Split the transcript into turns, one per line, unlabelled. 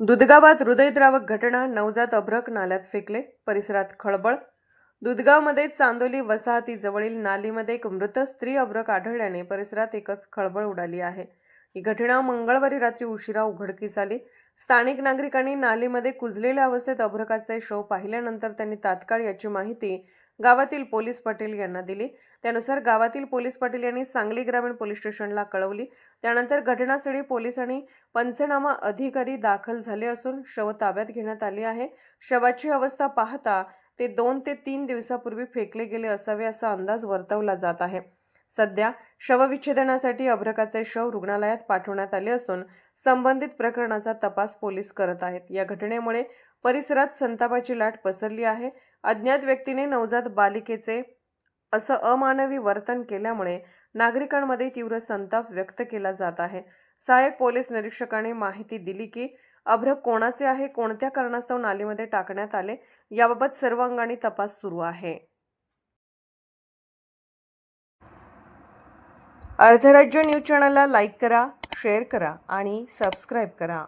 दुधगावात हृदयद्रावक घटना नवजात अभ्रक नाल्यात फेकले. परिसरात खळबळ. दुधगावमध्ये चांदोली वसाहतीजवळील नालीमध्ये एक मृत स्त्री अभ्रक आढळल्याने परिसरात एकच खळबळ उडाली आहे. ही घटना मंगळवारी रात्री उशिरा उघडकीस आली. स्थानिक नागरिकांनी नालीमध्ये कुजलेल्या अवस्थेत अभ्रकाचे शव पाहिल्यानंतर त्यांनी तात्काळ याची माहिती गावातील पोलीस पाटील यांना दिली. त्यानुसार गावातील पोलीस पाटील यांनी सांगली ग्रामीण पोलीस स्टेशनला कळवली. त्यानंतर घटनास्थळी पोलीस आणि पंचनामा अधिकारी दाखल झाले असून शव ताब्यात घेण्यात आले आहे. शवाची अवस्था पाहता ते दोन ते तीन दिवसापूर्वी फेकले गेले असावे असा अंदाज वर्तवला जात आहे. सध्या शवविच्छेदनासाठी अभ्रकाचे शव रुग्णालयात पाठवण्यात आले असून संबंधित प्रकरणाचा तपास पोलीस करत आहेत. या घटनेमुळे परिसरात संतापाची लाट पसरली आहे. अज्ञात व्यक्तीने नवजात बालिकेचे असं अमानवी वर्तन केल्यामुळे नागरिकांमध्ये तीव्र संताप व्यक्त केला जात आहे. सहाय्यक पोलीस निरीक्षकाने माहिती दिली की अभ्रक कोणाचे आहे कोणत्या कारणास्तव नालीमध्ये टाकण्यात आले याबाबत सर्व अंगाने तपास सुरू आहे. अर्धराज्य न्यूज चॅनलला लाईक करा शेअर करा आणि सबस्क्राईब करा.